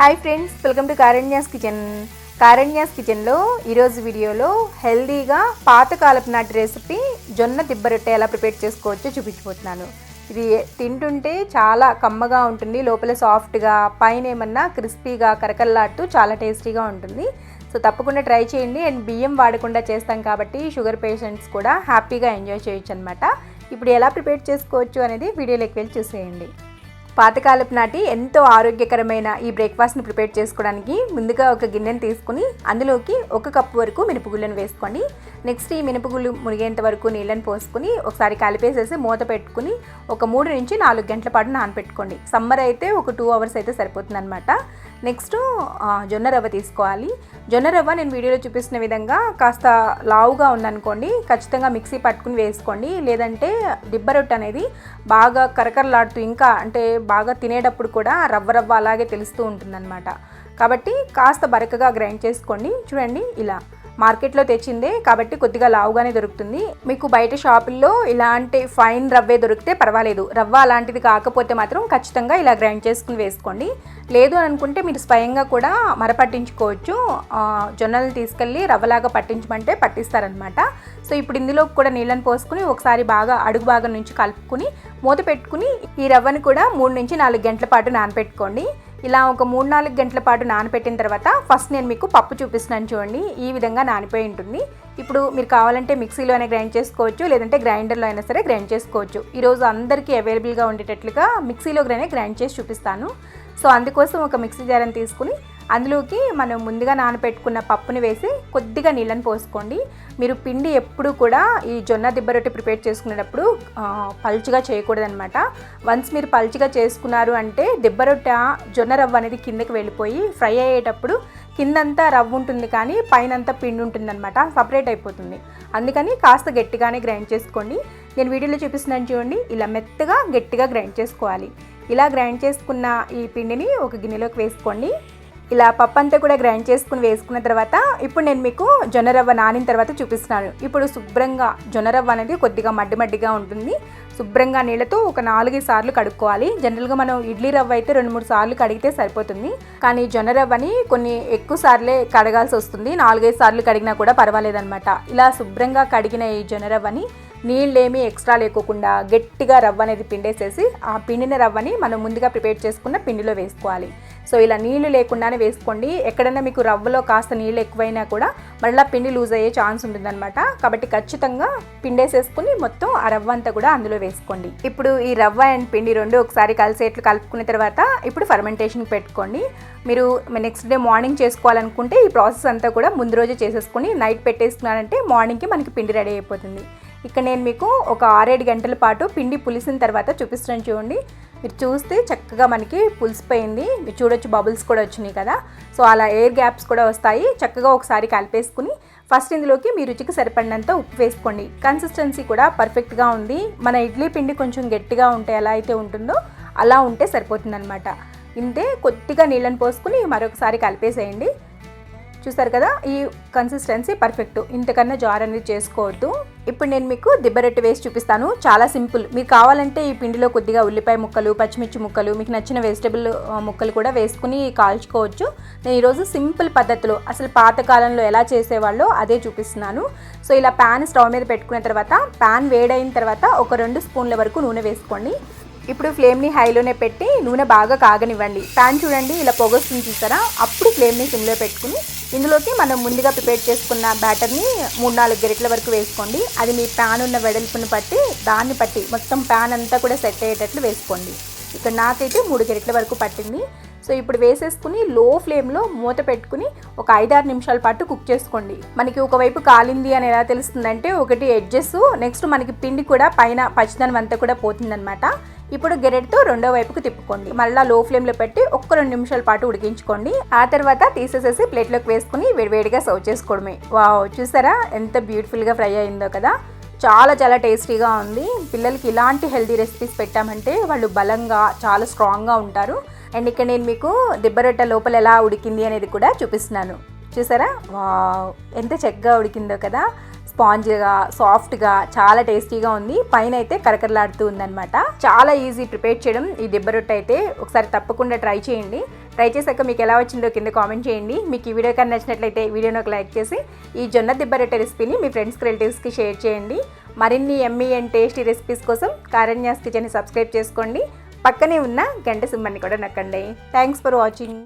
Hi friends welcome to Karanya's kitchen Karanya's కిచెన్లో ఈరోజు వీడియోలో హెల్దీగా పాతకాలపు నాటి రెసిపీ జొన్న దిబ్బరొట్టె ఎలా ప్రిపేర్ చేసుకోవచ్చో చూపించబోతున్నాను. ఇది తింటుంటే చాలా కమ్మగా ఉంటుంది లోపల సాఫ్ట్గా పైన ఏమన్నా క్రిస్పీగా కరకల్లాడుతూ చాలా టేస్టీగా ఉంటుంది. సో తప్పకుండా ట్రై చేయండి. అండ్ బియ్యం వాడకుండా చేస్తాం కాబట్టి షుగర్ పేషెంట్స్ కూడా హ్యాపీగా ఎంజాయ్ చేయొచ్చు అనమాట ఇప్పుడు ఎలా ప్రిపేర్ చేసుకోవచ్చు అనేది వీడియోలోకి వెళ్ళి చూసేయండి. పాతకాలపు నాటి ఎంతో ఆరోగ్యకరమైన ఈ బ్రేక్ఫాస్ట్ని ప్రిపేర్ చేసుకోవడానికి ముందుగా ఒక గిన్నెను తీసుకుని అందులోకి ఒక కప్పు వరకు మినపగుళ్ళను వేసుకోండి నెక్స్ట్ ఈ మినపగుళ్ళు మునిగేంత వరకు నీళ్ళని పోసుకుని ఒకసారి కలిపేసేసి మూత పెట్టుకుని ఒక మూడు నుంచి నాలుగు గంటల పాటు నానపెట్టుకోండి. సమ్మర్ అయితే ఒక టూ అవర్స్ అయితే సరిపోతుంది అనమాట నెక్స్ట్ జొన్న రవ్వ తీసుకోవాలి. జొన్న రవ్వ నేను వీడియోలో చూపిస్తున్న విధంగా కాస్త లావుగా ఉందనుకోండి ఖచ్చితంగా మిక్సీ పట్టుకుని వేసుకోండి. లేదంటే దిబ్బ రొట్టె అనేది బాగా కరకరలాడుతూ ఇంకా అంటే బాగా తినేటప్పుడు కూడా రవ్వ రవ్వ అలాగే తెలుస్తూ ఉంటుందన్నమాట. కాబట్టి కాస్త బరకగా గ్రైండ్ చేసుకోండి. చూడండి ఇలా. మార్కెట్లో తెచ్చిందే కాబట్టి కొద్దిగా లావుగానే దొరుకుతుంది. మీకు బయట షాపుల్లో ఇలాంటి ఫైన్ రవ్వే దొరికితే పర్వాలేదు. రవ్వ అలాంటిది కాకపోతే మాత్రం ఖచ్చితంగా ఇలా గ్రైండ్ చేసుకుని వేసుకోండి. లేదు అని అనుకుంటే మీరు స్వయంగా కూడా మరపట్టించుకోవచ్చు. ఆ, జొన్నలు తీసుకెళ్ళి రవ్వలాగా పట్టించమంటే పట్టిస్తారనమాట సో ఇప్పుడు ఇందులో కూడా నీళ్ళని పోసుకుని ఒకసారి బాగా అడుగు భాగం నుంచి కలుపుకుని మూత పెట్టుకుని ఈ రవ్వను కూడా మూడు నుంచి నాలుగు గంటల పాటు నానపెట్టుకోండి. ఇలా ఒక మూడు నాలుగు గంటల పాటు నానపెట్టిన తర్వాత ఫస్ట్ నేను మీకు పప్పు చూపిస్తున్నాను చూడండి. ఈ విధంగా నానిపోయి ఉంటుంది. ఇప్పుడు మీరు కావాలంటే మిక్సీలో అయినా గ్రైండ్ చేసుకోవచ్చు లేదంటే గ్రైండర్లో అయినా సరే గ్రైండ్ చేసుకోవచ్చు. ఈరోజు అందరికీ అవైలబుల్గా ఉండేటట్లుగా మిక్సీలో గ్రైండ్ గ్రైండ్ చేసి చూపిస్తాను. సో అందుకోసం ఒక మిక్సీ జారని తీసుకుని అందులోకి మనం ముందుగా నానబెట్టుకున్న పప్పుని వేసి కొద్దిగా నీళ్ళని పోసుకోండి. మీరు పిండి ఎప్పుడు కూడా ఈ జొన్న దిబ్బ రొట్టె ప్రిపేర్ చేసుకునేటప్పుడు ఆ, పలుచగా చేయకూడదనమాట వన్స్ మీరు పలుచగా చేసుకున్నారు అంటే దిబ్బ రొట్టె జొన్న రవ్వ అనేది కిందకి వెళ్ళిపోయి ఫ్రై అయ్యేటప్పుడు కిందంతా రవ్వ ఉంటుంది కానీ పైనంతా పిండి ఉంటుందన్నమాట. సపరేట్ అయిపోతుంది. అందుకని కాస్త గట్టిగానే గ్రైండ్ చేసుకోండి. నేను వీడియోలో చూపిస్తున్నాను చూడండి. ఇలా మెత్తగా గట్టిగా గ్రైండ్ చేసుకోవాలి. ఇలా గ్రైండ్ చేసుకున్న ఈ పిండిని ఒక గిన్నెలోకి వేసుకోండి. ఇలా పప్పు అంతా కూడా గ్రైండ్ చేసుకుని వేసుకున్న తర్వాత ఇప్పుడు నేను మీకు జొన్న రవ్వ నానిన తర్వాత చూపిస్తున్నాను. ఇప్పుడు శుభ్రంగా జొన్న రవ్వ అనేది కొద్దిగా మడ్డి మడ్డిగా ఉంటుంది. శుభ్రంగా నీళ్ళతో ఒక నాలుగైదు సార్లు కడుక్కోవాలి. జనరల్గా మనం ఇడ్లీ రవ్వ అయితే రెండు మూడు సార్లు కడిగితే సరిపోతుంది. కానీ జొన్న రవ్వని కొన్ని ఎక్కువ సార్లే కడగాల్సి వస్తుంది. నాలుగైదు సార్లు కడిగినా కూడా పర్వాలేదన్నమాట. ఇలా శుభ్రంగా కడిగిన ఈ జొన్న రవ్వని నీళ్ళేమీ ఎక్స్ట్రా లేకోకుండా గట్టిగా రవ్వ అనేది పిండేసేసి ఆ పిండిన రవ్వని మనం ముందుగా ప్రిపేర్ చేసుకున్న పిండిలో వేసుకోవాలి. సో ఇలా నీళ్ళు లేకుండానే వేసుకోండి. ఎక్కడైనా మీకు రవ్వలో కాస్త నీళ్ళు ఎక్కువైనా కూడా మళ్ళీ పిండి లూజ్ అయ్యే ఛాన్స్ ఉంటుందన్నమాట. కాబట్టి ఖచ్చితంగా పిండేసేసుకుని మొత్తం ఆ రవ్వ అంతా కూడా అందులో వేసుకోండి. ఇప్పుడు ఈ రవ్వ అండ్ పిండి రెండు ఒకసారి కలిసేట్లు కలుపుకున్న తర్వాత ఇప్పుడు ఫర్మెంటేషన్కి పెట్టుకోండి. మీరు నెక్స్ట్ డే మార్నింగ్ చేసుకోవాలనుకుంటే ఈ ప్రాసెస్ అంతా కూడా ముందు రోజే చేసేసుకుని నైట్ పెట్టేసుకున్నారంటే మార్నింగ్కి మనకి పిండి రెడీ అయిపోతుంది. ఇక్కడ నేను మీకు ఒక ఆరేడు గంటల పాటు పిండి పులిసిన తర్వాత చూపిస్తున్నాను చూడండి. మీరు చూస్తే చక్కగా మనకి పులిసిపోయింది. మీరు చూడొచ్చు బబుల్స్ కూడా వచ్చినాయి కదా. సో అలా ఎయిర్ గ్యాప్స్ కూడా వస్తాయి. చక్కగా ఒకసారి కలిపేసుకుని ఫస్ట్ ఇందులోకి మీ రుచికి సరిపడినంత ఉప్పు వేసుకోండి. కన్సిస్టెన్సీ కూడా పర్ఫెక్ట్గా ఉంది. మన ఇడ్లీ పిండి కొంచెం గట్టిగా ఉంటే ఎలా అయితే ఉంటుందో అలా ఉంటే సరిపోతుందన్నమాట. ఇంతే కొద్దిగా నీళ్ళని పోసుకుని మరొకసారి కలిపేసేయండి. చూసారు కదా? ఈ కన్సిస్టెన్సీ పర్ఫెక్ట్ ఇంతకన్నా జార్ అనేది చేసుకోవద్దు. ఇప్పుడు నేను మీకు దిబ్బరొట్టె వేసి చూపిస్తాను. చాలా సింపుల్. మీకు కావాలంటే ఈ పిండిలో కొద్దిగా ఉల్లిపాయ ముక్కలు పచ్చిమిర్చి ముక్కలు మీకు నచ్చిన వెజిటబుల్ ముక్కలు కూడా వేసుకుని కాల్చుకోవచ్చు. నేను ఈరోజు సింపుల్ పద్ధతిలో అసలు పాతకాలంలో ఎలా చేసేవాళ్ళో అదే చూపిస్తున్నాను. సో ఇలా ప్యాన్ స్టవ్ మీద పెట్టుకున్న తర్వాత ప్యాన్ వేడైన తర్వాత ఒక రెండు స్పూన్ల వరకు నూనె వేసుకోండి. ఇప్పుడు ఫ్లేమ్ని హైలోనే పెట్టి నూనె బాగా కాగనివ్వండి. ప్యాన్ చూడండి ఇలా పొగొస్తుంది చూసారా? అప్పుడు ఫ్లేమ్ని సిమ్లో పెట్టుకుని ఇందులోకి మనం ముందుగా ప్రిపేర్ చేసుకున్న బ్యాటర్ని మూడు నాలుగు గరిటల వరకు వేసుకోండి. అది మీ ప్యాన్ ఉన్న వెడల్పును బట్టి దాన్ని బట్టి మొత్తం ప్యాన్ అంతా కూడా సెట్ అయ్యేటట్లు వేసుకోండి. ఇక్కడ నాకైతే మూడు గరిటల వరకు పట్టింది. సో ఇప్పుడు వేసేసుకుని లో ఫ్లేమ్లో మూత పెట్టుకుని ఒక ఐదారు నిమిషాల పాటు కుక్ చేసుకోండి. మనకి ఒకవైపు కాలింది అని ఎలా తెలుస్తుందంటే ఒకటి ఎడ్జెస్ నెక్స్ట్ మనకి పిండి కూడా పైన పచ్చిదనం అంతా కూడా పోతుందనమాట ఇప్పుడు గెరెట్తో రెండో వైపుకు తిప్పుకోండి. మళ్ళీ లో ఫ్లేమ్లో పెట్టి ఒక్క రెండు నిమిషాల పాటు ఉడికించుకోండి. ఆ తర్వాత తీసేసేసి ప్లేట్లోకి వేసుకుని వేడివేడిగా సర్వ్ చేసుకోవడమే. వావ్ చూసారా? ఎంత బ్యూటిఫుల్గా ఫ్రై అయిందో కదా? చాలా చాలా టేస్టీగా ఉంది. పిల్లలకి ఇలాంటి హెల్తీ రెసిపీస్ పెట్టామంటే వాళ్ళు బలంగా చాలా స్ట్రాంగ్గా ఉంటారు. అండ్ ఇక్కడ నేను మీకు దిబ్బరొట్ట లోపల ఎలా ఉడికింది అనేది కూడా చూపిస్తున్నాను. చూసారా? వావ్! ఎంత చక్కగా ఉడికిందో కదా! స్పాంజ్గా సాఫ్ట్గా చాలా టేస్టీగా ఉంది. పైన అయితే కరకరలాడుతూ ఉందనమాట చాలా ఈజీ ప్రిపేర్ చేయడం ఈ దిబ్బరొట్ట అయితే. ఒకసారి తప్పకుండా ట్రై చేయండి. ట్రై చేశాక మీకు ఎలా వచ్చిందో కింద కామెంట్ చేయండి. మీకు ఈ వీడియో కానీ నచ్చినట్లయితే వీడియోని ఒక లైక్ చేసి ఈ జొన్న దిబ్బ రొట్టె రెసిపీని మీ ఫ్రెండ్స్కి రిలేటివ్స్కి షేర్ చేయండి. మరిన్ని ఎమ్మీ అండ్ టేస్టీ రెసిపీస్ కోసం కారణ్యాస్ కిచెన్ని సబ్స్క్రైబ్ చేసుకోండి. పక్కనే ఉన్న గంట సింబల్ని కూడా నక్కండి. Thanks for watching